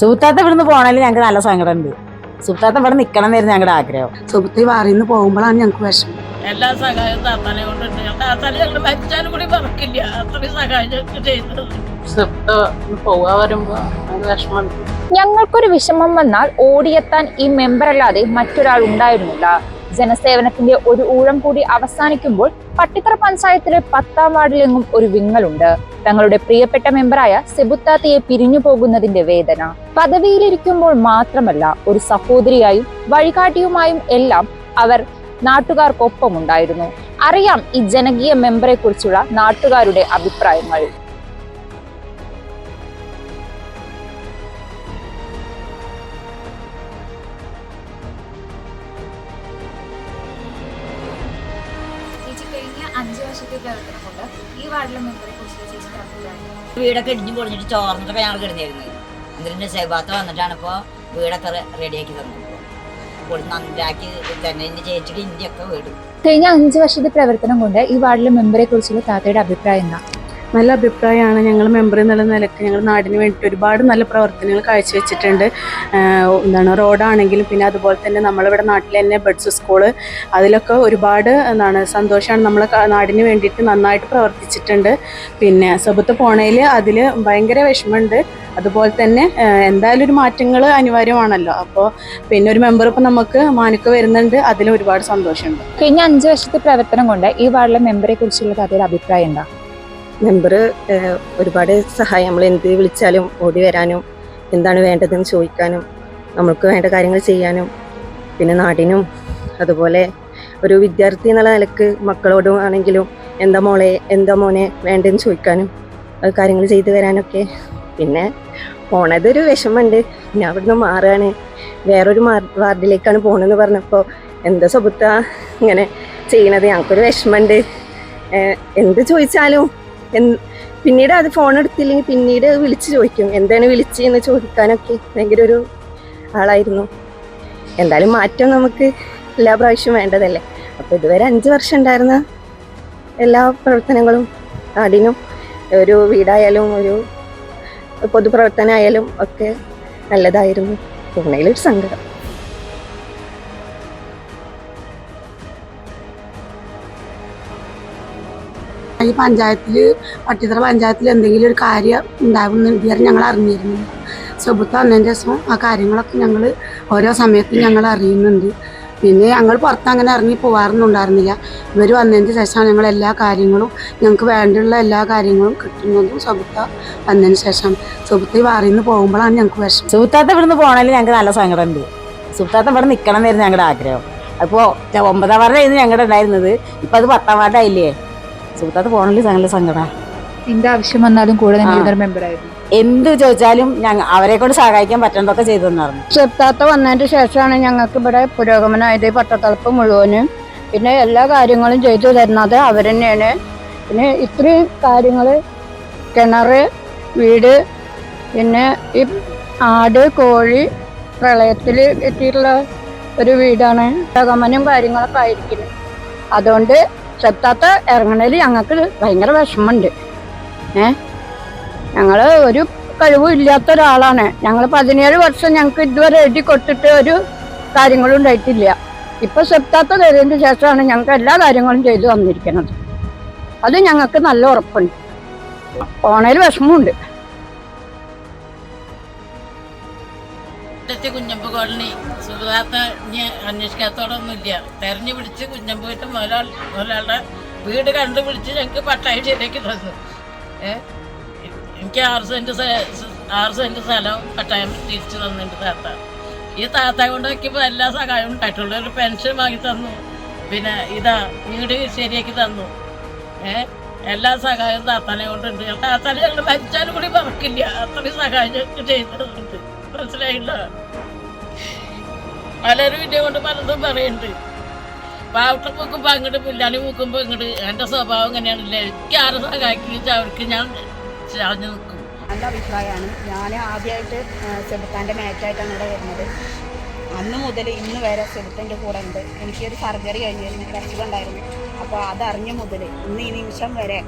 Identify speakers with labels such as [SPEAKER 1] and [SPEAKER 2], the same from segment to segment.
[SPEAKER 1] സുഹൃത്താത്ത ഇവിടുന്ന് പോകണമെങ്കിൽ ഞങ്ങൾക്ക് നല്ല സങ്കടമുണ്ട് സുഹൃത്താത്ത ഇവിടെ നിക്കണം എന്നായിരുന്നു ഞങ്ങളുടെ ആഗ്രഹം.
[SPEAKER 2] സുഹൃത്തി വാറിന്ന് പോകുമ്പോഴാണ് ഞങ്ങൾക്ക് വിഷമം.
[SPEAKER 3] എല്ലാ സഹായവും താത്താനെ കൊണ്ടുണ്ട്. താത്താനെ ഞങ്ങൾ മരിച്ചാലും കൂടി മറക്കില്ല. അത്രയും സഹായം ഞങ്ങൾക്ക് ചെയ്തത്.
[SPEAKER 4] പോവാ വരുമ്പോ വിഷമം.
[SPEAKER 5] ഞങ്ങൾക്കൊരു വിഷമം വന്നാൽ ഓടിയെത്താൻ ഈ മെമ്പർ അല്ലാതെ മറ്റൊരാൾ ഉണ്ടായിരുന്നില്ല. ജനസേവനത്തിന്റെ ഒരു ഊഴം കൂടി അവസാനിക്കുമ്പോൾ പട്ടിത്തറ പഞ്ചായത്തിലെ പത്താം വാർഡിലെങ്ങും ഒരു വിങ്ങലുണ്ട്. തങ്ങളുടെ പ്രിയപ്പെട്ട മെമ്പറായ സെബുത്താത്തയെ പിരിഞ്ഞു പോകുന്നതിന്റെ വേദന. പദവിയിലിരിക്കുമ്പോൾ മാത്രമല്ല ഒരു സഹോദരിയായും വഴികാട്ടിയുമായും എല്ലാം അവർ നാട്ടുകാർക്കൊപ്പമുണ്ടായിരുന്നു. അറിയാം ഈ ജനകീയ മെമ്പറെ കുറിച്ചുള്ള നാട്ടുകാരുടെ അഭിപ്രായങ്ങൾ.
[SPEAKER 6] വീടൊക്കെ ഇടിഞ്ഞു പൊളിഞ്ഞിട്ട് ചോർന്നിട്ടൊക്കെ ഞങ്ങൾ കിടന്നിരുന്നത്. എന്നിട്ട് സെബാത്ത വന്നിട്ടാണ് ഇപ്പോൾ വീടൊക്കെ റെഡിയാക്കി തന്നത്. നന്നാക്കി
[SPEAKER 5] കഴിഞ്ഞ അഞ്ച് വർഷത്തെ പ്രവർത്തനം കൊണ്ട് ഈ വാർഡിലെ മെമ്പറെ കുറിച്ചുള്ള താത്തയുടെ അഭിപ്രായം എന്താ?
[SPEAKER 2] നല്ല അഭിപ്രായമാണ്. ഞങ്ങൾ മെമ്പർ എന്നുള്ള നിലയ്ക്ക് ഞങ്ങൾ നാടിന് വേണ്ടിയിട്ട് ഒരുപാട് നല്ല പ്രവർത്തനങ്ങൾ കാഴ്ചവെച്ചിട്ടുണ്ട്. എന്താണ് റോഡാണെങ്കിലും പിന്നെ അതുപോലെ തന്നെ നമ്മളിവിടെ നാട്ടിൽ തന്നെ ബഡ്സ് സ്കൂൾ അതിലൊക്കെ ഒരുപാട് എന്താണ് സന്തോഷമാണ്. നമ്മളെ നാടിന് വേണ്ടിയിട്ട് നന്നായിട്ട് പ്രവർത്തിച്ചിട്ടുണ്ട്. പിന്നെ സബത്ത് പോണയിൽ അതിൽ ഭയങ്കര വിഷമമുണ്ട്. അതുപോലെ തന്നെ എന്തായാലും ഒരു മാറ്റങ്ങൾ അനിവാര്യമാണല്ലോ. അപ്പോൾ പിന്നെ ഒരു മെമ്പർ ഇപ്പം നമുക്ക് മാനുക്ക് വരുന്നുണ്ട്. അതിലും ഒരുപാട് സന്തോഷമുണ്ട്.
[SPEAKER 5] കഴിഞ്ഞ അഞ്ച് വർഷത്തെ പ്രവർത്തനം കൊണ്ട് ഈ വാർഡിലെ മെമ്പറെ കുറിച്ചുള്ള കഥയുടെ അഭിപ്രായം എന്താ?
[SPEAKER 7] മെമ്പർ ഒരുപാട് സഹായം നമ്മൾ എന്ത് വിളിച്ചാലും ഓടി വരാനും എന്താണ് വേണ്ടതെന്ന് ചോദിക്കാനും നമ്മൾക്ക് വേണ്ട കാര്യങ്ങൾ ചെയ്യാനും പിന്നെ നാടിനും അതുപോലെ ഒരു വിദ്യാർത്ഥി എന്നുള്ള നിലയ്ക്ക് മക്കളോടും ആണെങ്കിലും എന്താ മോളെ എന്താ മോനെ വേണ്ടതെന്ന് ചോദിക്കാനും കാര്യങ്ങൾ ചെയ്തു വരാനൊക്കെ. പിന്നെ പോണതൊരു വിഷമമുണ്ട്. ഞാൻ അവിടുന്ന് മാറുകയാണ്. വേറൊരു വാർഡിലേക്കാണ് പോകണമെന്ന് പറഞ്ഞപ്പോൾ എന്താ സ്വബുത്ത ഇങ്ങനെ ചെയ്യണത്? ഞങ്ങൾക്കൊരു വിഷമമുണ്ട്. എന്ത് ചോദിച്ചാലും പിന്നീട് അത് ഫോൺ എടുത്തില്ലെങ്കിൽ പിന്നീട് വിളിച്ച് ചോദിക്കും. എന്താണ് വിളിച്ചെന്ന് ചോദിക്കാനൊക്കെ ഭയങ്കര ഒരു ആളായിരുന്നു. എന്തായാലും മാറ്റം നമുക്ക് എല്ലാ പ്രാവശ്യവും വേണ്ടതല്ലേ? അപ്പോൾ ഇതുവരെ അഞ്ച് വർഷം ഉണ്ടായിരുന്ന എല്ലാ പ്രവർത്തനങ്ങളും നാടിനും ഒരു വീടായാലും ഒരു പൊതുപ്രവർത്തനമായാലും ഒക്കെ നല്ലതായിരുന്നു. പൂണയിലൊരു സങ്കടം.
[SPEAKER 2] ഈ പഞ്ചായത്തിൽ പട്ടിത്തറ പഞ്ചായത്തിൽ എന്തെങ്കിലും ഒരു കാര്യം ഉണ്ടാകുമെന്ന് ഇതുവരെ ഞങ്ങൾ അറിഞ്ഞിരുന്നില്ല. സുബത്ത് വന്നതിന് ശേഷം ആ കാര്യങ്ങളൊക്കെ ഞങ്ങൾ ഓരോ സമയത്തും ഞങ്ങൾ അറിയുന്നുണ്ട്. പിന്നെ ഞങ്ങൾ പുറത്ത് അങ്ങനെ ഇറങ്ങി പോകാറൊന്നും ഉണ്ടായിരുന്നില്ല. ഇവർ വന്നതിന് ശേഷമാണ് ഞങ്ങൾ എല്ലാ കാര്യങ്ങളും ഞങ്ങൾക്ക് വേണ്ടിയുള്ള എല്ലാ കാര്യങ്ങളും കിട്ടുന്നതും സുബുത്ത വന്നതിന് ശേഷം. സുബത്ത് ഈ നിന്ന് പോകുമ്പോഴാണ് ഞങ്ങൾക്ക് വിഷമം.
[SPEAKER 1] സുഹൃത്താത്ത ഇവിടുന്ന് പോകണമെങ്കിൽ ഞങ്ങൾക്ക് നല്ല സങ്കടമുണ്ട് സുബുത്താത്ത ഇവിടെ നിൽക്കണം എന്നായിരുന്നു ഞങ്ങളുടെ ആഗ്രഹം. അപ്പോൾ ഒമ്പതാം വാർഡായിരുന്നു ഞങ്ങളുടെ ഉണ്ടായിരുന്നത്. ഇപ്പം അത് പത്താം വാർഡായില്ലേ? സുഹൃത്താത്ത നല്ല സങ്കടമാണ്
[SPEAKER 5] എന്ത് ആവശ്യം വന്നാലും കൂടെ. നിന്നിരുന്ന
[SPEAKER 1] എന്ത് ചോദിച്ചാലും ഞങ്ങൾ അവരെ കൊണ്ട് സഹായിക്കാൻ പറ്റുന്നതൊക്കെ ചെയ്തു തന്നായിരുന്നു.
[SPEAKER 8] സുഹൃത്താത്ത വന്നതിന്റെ ശേഷമാണ് ഞങ്ങൾക്ക് ഇവിടെ പുരോഗമനമായത് പട്ടത്തളപ്പ് മുഴുവനും. പിന്നെ എല്ലാ കാര്യങ്ങളും ചെയ്തു തരുന്നത് അവർ തന്നെയാണ്. പിന്നെ ഇത്രയും കാര്യങ്ങൾ കിണർ വീട് പിന്നെ ഈ ആട് കോഴി പ്രളയത്തിൽ എത്തിയിട്ടുള്ള ഒരു വീടാണ്. പുരോഗമനം കാര്യങ്ങളൊക്കെ ആയിരിക്കുന്നത് അതുകൊണ്ട് ചെറുത്താത്ത ഇറങ്ങണതിൽ ഞങ്ങൾക്ക് ഭയങ്കര വിഷമമുണ്ട്. ഏ? ഞങ്ങൾ ഒരു കഴിവും ഇല്ലാത്ത ഒരാളാണ് ഞങ്ങൾ പതിനേഴ് വർഷം ഞങ്ങൾക്ക് ഇതുവരെ എഴുതി കൊടുത്തിട്ട് ഒരു കാര്യങ്ങളും ഉണ്ടായിട്ടില്ല. ഇപ്പൊ സെപ്താത്ത തരുന്നതിന് ശേഷമാണ് ഞങ്ങൾക്ക് എല്ലാ കാര്യങ്ങളും ചെയ്തു തന്നിരിക്കുന്നത്. അത് ഞങ്ങൾക്ക് നല്ല ഉറപ്പുണ്ട്. ഓണയിൽ വിഷമമുണ്ട്.
[SPEAKER 3] കുഞ്ഞമ്പ് കോളനി സുഖതാത്ത ഇനി അന്വേഷിക്കാത്തോടൊന്നുമില്ല. തെരഞ്ഞു പിടിച്ച് കുഞ്ഞം പോയിട്ട് മുതലാൾ മുതലാളുടെ വീട് കണ്ടുപിടിച്ച് ഞങ്ങൾക്ക് പട്ടായ ശരിയാക്കി തന്നു. ഏ? എനിക്ക് ആറ് സെന്റ് ആറ് സെന്റ് സ്ഥലം പട്ടായം തിരിച്ചു തന്നിട്ട് താത്ത. ഈ താത്ത കൊണ്ട് വയ്ക്കുമ്പോൾ എല്ലാ സഹായവും ഉണ്ടായിട്ടുള്ളൂ ഒരു പെൻഷൻ വാങ്ങി തന്നു. പിന്നെ ഇതാ വീട് ശരിയാക്കി തന്നു. ഏ? എല്ലാ സഹായവും താത്താനെ കൊണ്ടുണ്ട്. താത്താനെ ഞങ്ങൾ മരിച്ചാലും കൂടി മറക്കില്ല. അത്രയും സഹായം ഞങ്ങൾക്ക് ചെയ്തിട്ടുണ്ട്. മനസ്സിലായില്ല? പലരും ഇന്നെ കൊണ്ട് പലതും പറയുന്നുണ്ട് പാവട്ട പൂക്കുമ്പോൾ അങ്ങോട്ട് പുല്ലാലി പൂക്കുമ്പോൾ ഇങ്ങോട്ട് എന്റെ സ്വഭാവം എങ്ങനെയാണല്ലേ എനിക്ക് ആരെ സഹായിക്കുന്ന അവർക്ക് ഞാൻ ചാഞ്ഞു നിൽക്കും
[SPEAKER 8] നല്ല അഭിപ്രായമാണ്. ഞാൻ ആദ്യമായിട്ട് ചെറുത്താന്റെ മാച്ചായിട്ടാണ് ഇവിടെ വരുന്നത്. അന്ന് മുതൽ ഇന്ന് വരെ ചെറുത്തന്റെ കൂടെ ഉണ്ട്. എനിക്കൊരു സർജറി കഴിഞ്ഞിരുന്നു അസുഖം ഉണ്ടായിരുന്നു. അപ്പോൾ അതറിഞ്ഞ മുതൽ ഇന്ന് ഈ നിമിഷം വരെ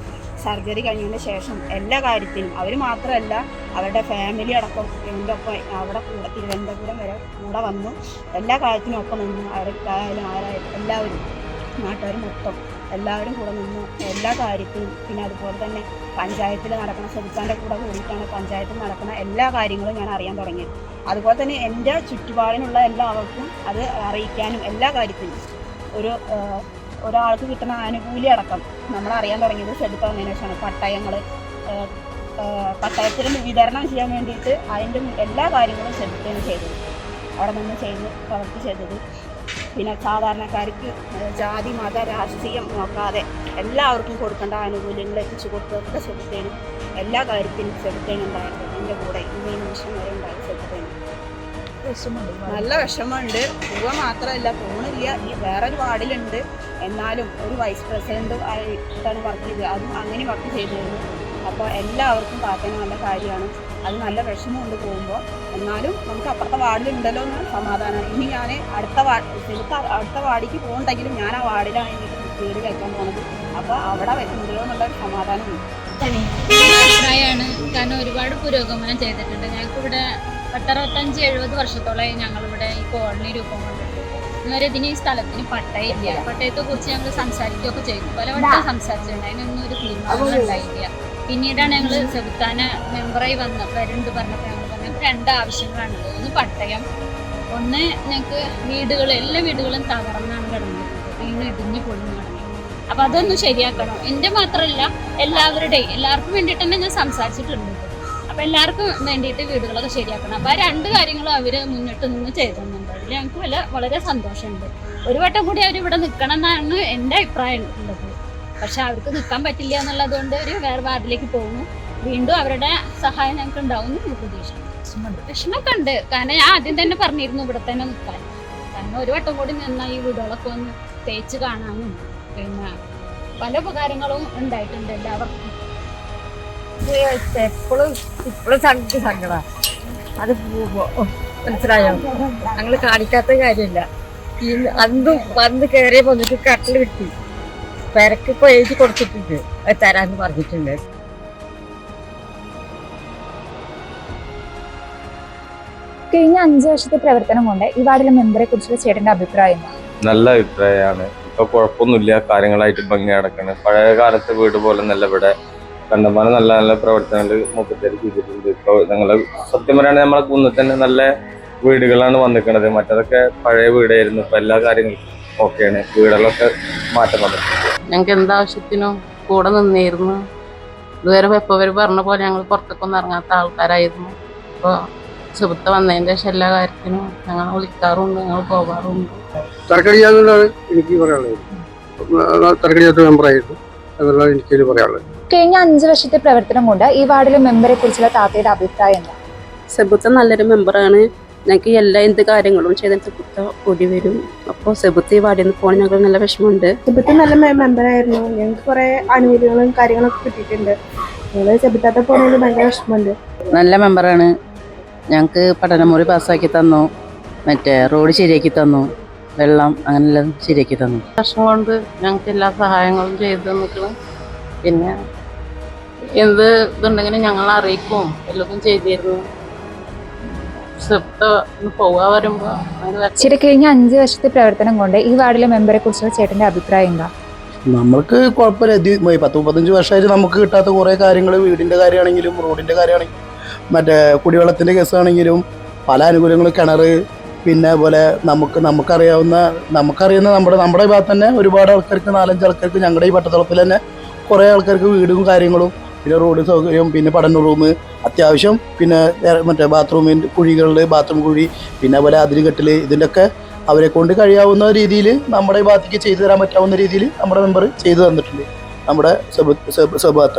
[SPEAKER 9] സർജറി കഴിഞ്ഞതിന് ശേഷം എല്ലാ കാര്യത്തിനും അവർ മാത്രമല്ല അവരുടെ ഫാമിലി അടക്കം എന്റെ ഒപ്പം അവിടെ കൂടെ തിരുവനന്തപുരം വരെ കൂടെ വന്നു. എല്ലാ കാര്യത്തിനും ഒപ്പം നിന്നു. അവർക്കായാലും ആരായാലും എല്ലാവരും നാട്ടുകാർ മൊത്തം എല്ലാവരും കൂടെ നിന്നു. എല്ലാ കാര്യത്തിനും. പിന്നെ അതുപോലെ തന്നെ പഞ്ചായത്തിൽ നടക്കുന്ന സുൽത്താന്റെ കൂടെ കൂടിയിട്ടാണ് പഞ്ചായത്തിൽ നടക്കുന്ന എല്ലാ കാര്യങ്ങളും ഞാൻ അറിയാൻ തുടങ്ങിയത്. അതുപോലെ തന്നെ എന്റെ ചുറ്റുപാടിനുള്ള എല്ലാവർക്കും അത് അറിയിക്കാനും എല്ലാ കാര്യത്തിനും ഒരു ഒരാൾക്ക് കിട്ടുന്ന ആനുകൂല്യം അടക്കം നമ്മൾ അറിയാൻ തുടങ്ങിയത് സെബുത്ത വന്നതിന് ശേഷമാണ് പട്ടയങ്ങൾ പട്ടയത്തിന് വിതരണം ചെയ്യാൻ വേണ്ടിയിട്ട് അതിന്റെ എല്ലാ കാര്യങ്ങളും സെബുത്തയാണ് ചെയ്തത്. അവിടെ നിന്ന് ചെയ്ത് പ്രവൃത്തി ചെയ്തത്. പിന്നെ സാധാരണക്കാർക്ക് ജാതി മത രാഷ്ട്രീയം നോക്കാതെ എല്ലാവർക്കും കൊടുക്കേണ്ട ആനുകൂല്യങ്ങൾ എത്തിച്ചു കൊടുത്തതൊക്കെ സെബുത്തേന് എല്ലാ കാര്യത്തിനും സെബുത്തേന് ഉണ്ടായിരുന്നു എന്റെ കൂടെ ഇന്ന് നിമിഷം വരെ ഉണ്ടായി സെബുത്തേന് നല്ല വിഷമമുണ്ട്. പോവുക മാത്രമല്ല പോണില്ല ഈ വേറൊരു വാർഡിലുണ്ട്. എന്നാലും ഒരു വൈസ് പ്രസിഡന്റ് ആയിട്ടാണ് വർക്ക് ചെയ്തത്. അതും അങ്ങനെ വർക്ക് ചെയ്തിരുന്നു. അപ്പോൾ എല്ലാവർക്കും കാക്കാൻ നല്ല കാര്യമാണ്. അത് നല്ല വിഷമമുണ്ട് പോകുമ്പോൾ. എന്നാലും നമുക്ക് അപ്പുറത്തെ വാർഡിലുണ്ടല്ലോ എന്ന് സമാധാനമാണ് ഇനി ഞാൻ അടുത്ത വാർഡ് അടുത്ത വാർഡിലേക്ക് പോകണ്ടെങ്കിലും ഞാൻ ആ വാർഡിലാണ് എനിക്ക് വീട് വെക്കാൻ പോകുന്നത് അപ്പോൾ അവിടെ വെക്കുന്നുണ്ടല്ലോ എന്നുള്ള സമാധാനമുണ്ട്.
[SPEAKER 10] അഭിപ്രായമാണ്. കാരണം ഒരുപാട് പുരോഗമനം ചെയ്തിട്ടുണ്ട്. ഞങ്ങൾക്ക് ഇവിടെ പത്തറുപത്തഞ്ച് എഴുപത് വർഷത്തോളമായി ഞങ്ങളിവിടെ ഈ കോളനി രൂപം കൊണ്ടിട്ടുണ്ട് ഇന്നുവരെ ഇതിന് ഈ സ്ഥലത്തിന് പട്ടയില്ല. പട്ടയത്തെ കുറിച്ച് ഞങ്ങൾ സംസാരിക്കുകയൊക്കെ ചെയ്തു. പലവട്ടം സംസാരിച്ചിട്ടുണ്ട്. അതിനൊന്നും ഒരു തീരുമാനം ഉണ്ടായില്ല പിന്നീടാണ് ഞങ്ങൾ സെബുത്താന മെമ്പറായി വന്ന വരുന്നുണ്ട് പറഞ്ഞപ്പോൾ ഞങ്ങൾ പറഞ്ഞത് രണ്ട് ആവശ്യങ്ങളാണുള്ളത് ഒന്ന് പട്ടയം ഒന്ന് ഞങ്ങൾക്ക് വീടുകൾ എല്ലാ വീടുകളും തകർന്നാണ് കിടന്നത്. വീണ് ഇടിഞ്ഞ് പൊളിഞ്ഞ് അപ്പൊ അതൊന്ന് ശരിയാക്കണം. എന്റെ മാത്രമല്ല എല്ലാവരുടെയും എല്ലാവർക്കും വേണ്ടിയിട്ട് തന്നെ ഞാൻ സംസാരിച്ചിട്ടുണ്ട്. അപ്പൊ എല്ലാവർക്കും വേണ്ടിയിട്ട് വീടുകളൊക്കെ ശരിയാക്കണം. അപ്പൊ ആ രണ്ട് കാര്യങ്ങളും അവർ മുന്നിട്ട് നിന്ന് ചെയ്തുന്നുണ്ട് അതിൽ ഞങ്ങൾക്ക് വല്ല വളരെ സന്തോഷമുണ്ട്. ഒരു വട്ടം കൂടി അവർ ഇവിടെ നിൽക്കണം എന്നാണ് എന്റെ അഭിപ്രായം ഉള്ളത്. പക്ഷെ അവർക്ക് നിൽക്കാൻ പറ്റില്ല എന്നുള്ളത് കൊണ്ട് ഒരു വേറെ വാർഡിലേക്ക് പോകുന്നു. വീണ്ടും അവരുടെ സഹായം ഞങ്ങൾക്ക് ഉണ്ടാവും എന്ന് പ്രതീക്ഷിക്കുന്നു. വിഷമമൊക്കെ ഉണ്ട്. കാരണം ഞാൻ ആദ്യം തന്നെ പറഞ്ഞിരുന്നു ഇവിടെ തന്നെ നിൽക്കാൻ. കാരണം ഒരു വട്ടം കൂടി നിന്നാൽ ഈ വീടുകളൊക്കെ ഒന്ന് തേച്ച് കാണാനും പിന്നെ പല ഉപകാരങ്ങളും ഉണ്ടായിട്ടുണ്ട്. എല്ലാവർക്കും
[SPEAKER 1] എപ്പോഴും ഇപ്പോഴും സങ്കട സങ്കട അത് പോവുമ്പോ മനസ്സിലായോ? ഞങ്ങൾ കാണിക്കാത്ത കാര്യമില്ല. ഈ അന്നും വന്ന് കയറി വന്നിട്ട് കട്ടിൽ കിട്ടി. പെരക്ക് ഇപ്പൊ എഴുതി കൊടുത്തിട്ടുണ്ട്. അത് തരാന്ന് പറഞ്ഞിട്ടുണ്ട്.
[SPEAKER 5] കഴിഞ്ഞ അഞ്ചു വർഷത്തെ പ്രവർത്തനം കൊണ്ട് ഈ വാർഡിലെ മെമ്പറെ കുറിച്ചുള്ള ചേട്ടന്റെ അഭിപ്രായം
[SPEAKER 11] നല്ല അഭിപ്രായമാണ്. ഇപ്പൊ കുഴപ്പമൊന്നുമില്ല. കാര്യങ്ങളായിട്ട് ഭംഗി നടക്കണ്. പഴയ കാലത്തെ വീട് പോലെ നല്ല ഇവിടെ. കണ്ടമാനം നല്ല നല്ല പ്രവർത്തനങ്ങൾ മുപ്പത്തേര് ചെയ്തിട്ടുണ്ട്. ഇപ്പൊ ഞങ്ങൾ സത്യം പറയുകയാണെങ്കിൽ നമ്മളെ കുന്നിൽ തന്നെ നല്ല വീടുകളാണ് വന്നിരിക്കുന്നത് മറ്റതൊക്കെ പഴയ വീടായിരുന്നു. ഇപ്പൊ എല്ലാ കാര്യങ്ങളും ഓക്കെയാണ്. വീടുകളൊക്കെ മാറ്റം വന്നിട്ടുണ്ട്.
[SPEAKER 4] ഞങ്ങൾക്ക് എന്താവശ്യത്തിനും കൂടെ നിന്നിരുന്നു ഇതുവരെ ഇപ്പൊ അവർ പറഞ്ഞ പോലെ ഞങ്ങൾ പുറത്തേക്കൊന്നും ഇറങ്ങാത്ത ആൾക്കാരായിരുന്നു. ഇപ്പോൾ സുഹൃത്ത് വന്നതിന്റെ ശേഷം എല്ലാ കാര്യത്തിനും ഞങ്ങൾ വിളിക്കാറുണ്ട് ഞങ്ങൾ പോകാറുണ്ട്.
[SPEAKER 12] തർക്കടിയാന്നുള്ളതാണ് എനിക്ക് പറയാനുള്ളത്. തർക്കടിയാത്ത മെമ്പറായിരുന്നു എന്നുള്ളതാണ് എനിക്ക് പറയാനുള്ളത്.
[SPEAKER 5] കഴിഞ്ഞ അഞ്ചു വർഷത്തെ പ്രവർത്തനം കൊണ്ട് ഈ വാർഡിലെ മെമ്പറെ കുറിച്ചുള്ള താത്തയുടെ അഭിപ്രായം എന്താ?
[SPEAKER 2] സെബുത്ത നല്ലൊരു മെമ്പറാണ്. ഞങ്ങൾക്ക് എല്ലാ എന്ത് കാര്യങ്ങളും ചെയ്താൽ സെബുത്ത ഓടി വരും. അപ്പോൾ സെബുത്ത ഈ വാർഡിൽ നിന്ന് പോകാൻ ഞങ്ങൾ നല്ല വിഷമമുണ്ട്.
[SPEAKER 8] സെബുത്ത് നല്ല മെമ്പറായിരുന്നു. ഞങ്ങൾക്ക് കുറെ ആനുകൂല്യങ്ങളും കാര്യങ്ങളൊക്കെ കിട്ടിയിട്ടുണ്ട്. ഞങ്ങൾ സെബുത്താത്ത പോകുന്നതിൽ ഭയങ്കര വിഷമമുണ്ട്.
[SPEAKER 1] നല്ല മെമ്പറാണ്. ഞങ്ങൾക്ക് പഠനമുറി പാസ്സാക്കി തന്നു. മറ്റേ റോഡ് ശരിയാക്കി തന്നു. വെള്ളം അങ്ങനെല്ലാം ശരിയാക്കി തന്നു.
[SPEAKER 4] വർഷം കൊണ്ട് ഞങ്ങൾക്ക് എല്ലാ സഹായങ്ങളും ചെയ്തു നിൽക്കണം പിന്നെ എന്ത് ഇതുണ്ടെങ്കിലും ഞങ്ങൾ അറിയിക്കും. എല്ലതും ചെയ്തിരുന്നു.
[SPEAKER 5] ചില കഴിഞ്ഞ അഞ്ചു വർഷത്തെ പ്രവർത്തനം കൊണ്ട് ഈ വാർഡിലെ മെമ്പറെ കുറിച്ചുള്ള ചേട്ടന്റെ അഭിപ്രായം എന്താ?
[SPEAKER 12] നമ്മൾക്ക് കുഴപ്പമില്ല. പത്ത് മുപ്പത്തഞ്ച് വർഷമായിട്ട് നമുക്ക് കിട്ടാത്ത കുറേ കാര്യങ്ങൾ വീടിന്റെ കാര്യമാണെങ്കിലും റോഡിന്റെ കാര്യമാണെങ്കിലും. മറ്റേ കുടിവെള്ളത്തിന്റെ കേസാണെങ്കിലും പല അനുകൂല്യങ്ങളും കിണർ പിന്നെ പോലെ നമുക്ക് നമുക്കറിയാവുന്ന നമുക്കറിയുന്ന നമ്മുടെ നമ്മുടെ ഭാഗത്ത് തന്നെ ഒരുപാട് ആൾക്കാർക്ക് നാലഞ്ച് ആൾക്കാർക്ക് ഞങ്ങളുടെ ഈ പട്ടത്തളത്തിൽ തന്നെ കുറേ ആൾക്കാർക്ക് വീടും കാര്യങ്ങളും പിന്നെ റോഡ് സൗകര്യം പിന്നെ പഠന റൂം അത്യാവശ്യം പിന്നെ മറ്റേ ബാത്റൂമിന്റെ കുഴികളിൽ ബാത്റൂം കുഴി പിന്നെ പോലെ അതിരുകെട്ടിൽ ഇതിന്റെയൊക്കെ അവരെ കൊണ്ട് കഴിയാവുന്ന രീതിയിൽ നമ്മുടെ ഭാഗത്തേക്ക് ചെയ്തു തരാൻ പറ്റാവുന്ന രീതിയിൽ നമ്മുടെ മെമ്പർ ചെയ്തു തന്നിട്ടുണ്ട്. നമ്മുടെ സബ് സബ് സബാത്ത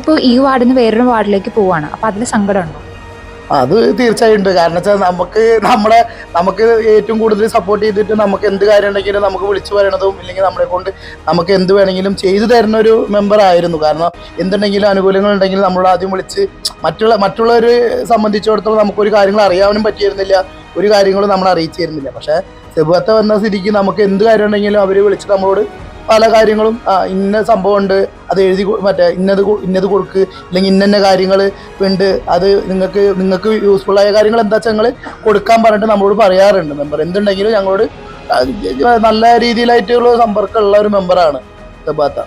[SPEAKER 5] ഇപ്പോൾ ഈ വാർഡിൽ നിന്ന് വേറൊരു വാർഡിലേക്ക് പോവാണ്. അപ്പൊ അതിൽ സങ്കടമുണ്ടോ?
[SPEAKER 12] അത് തീർച്ചയായും ഉണ്ട്. കാരണം വെച്ചാൽ നമുക്ക് നമ്മുടെ നമുക്ക് ഏറ്റവും കൂടുതൽ സപ്പോർട്ട് ചെയ്തിട്ട് നമുക്ക് എന്ത് കാര്യം ഉണ്ടെങ്കിലും നമുക്ക് വിളിച്ചു പറയണതും ഇല്ലെങ്കിൽ നമ്മളെ കൊണ്ട് നമുക്ക് എന്ത് വേണമെങ്കിലും ചെയ്തു തരുന്ന ഒരു മെമ്പർ ആയിരുന്നു. കാരണം എന്തുണ്ടെങ്കിലും അനുകൂലങ്ങൾ ഉണ്ടെങ്കിൽ നമ്മൾ ആദ്യം വിളിച്ച് മറ്റുള്ള മറ്റുള്ളവരെ സംബന്ധിച്ചിടത്തോളം നമുക്കൊരു കാര്യങ്ങൾ അറിയാനും പറ്റിയിരുന്നില്ല. ഒരു കാര്യങ്ങളും നമ്മൾ അറിയിച്ചിരുന്നില്ല. പക്ഷേ സെബുവത്ത വന്ന സ്ഥിതിക്ക് നമുക്ക് എന്ത് കാര്യം ഉണ്ടെങ്കിലും അവർ വിളിച്ച് നമ്മളോട് പല കാര്യങ്ങളും ഇന്ന സംഭവം ഉണ്ട് അത് എഴുതി മറ്റേ ഇന്നത് ഇന്നത് കൊടുക്ക് അല്ലെങ്കിൽ ഇന്ന കാര്യങ്ങൾ ഉണ്ട് അത് നിങ്ങൾക്ക് നിങ്ങൾക്ക് യൂസ്ഫുൾ ആയ കാര്യങ്ങൾ എന്താ വെച്ചാൽ ഞങ്ങൾ കൊടുക്കാൻ പറഞ്ഞിട്ട് നമ്മളോട് പറയാറുണ്ട് മെമ്പർ എന്തുണ്ടെങ്കിലും ഞങ്ങളോട് നല്ല രീതിയിലായിട്ടുള്ള സമ്പർക്കമുള്ള ഒരു മെമ്പറാണ് സബാത്ത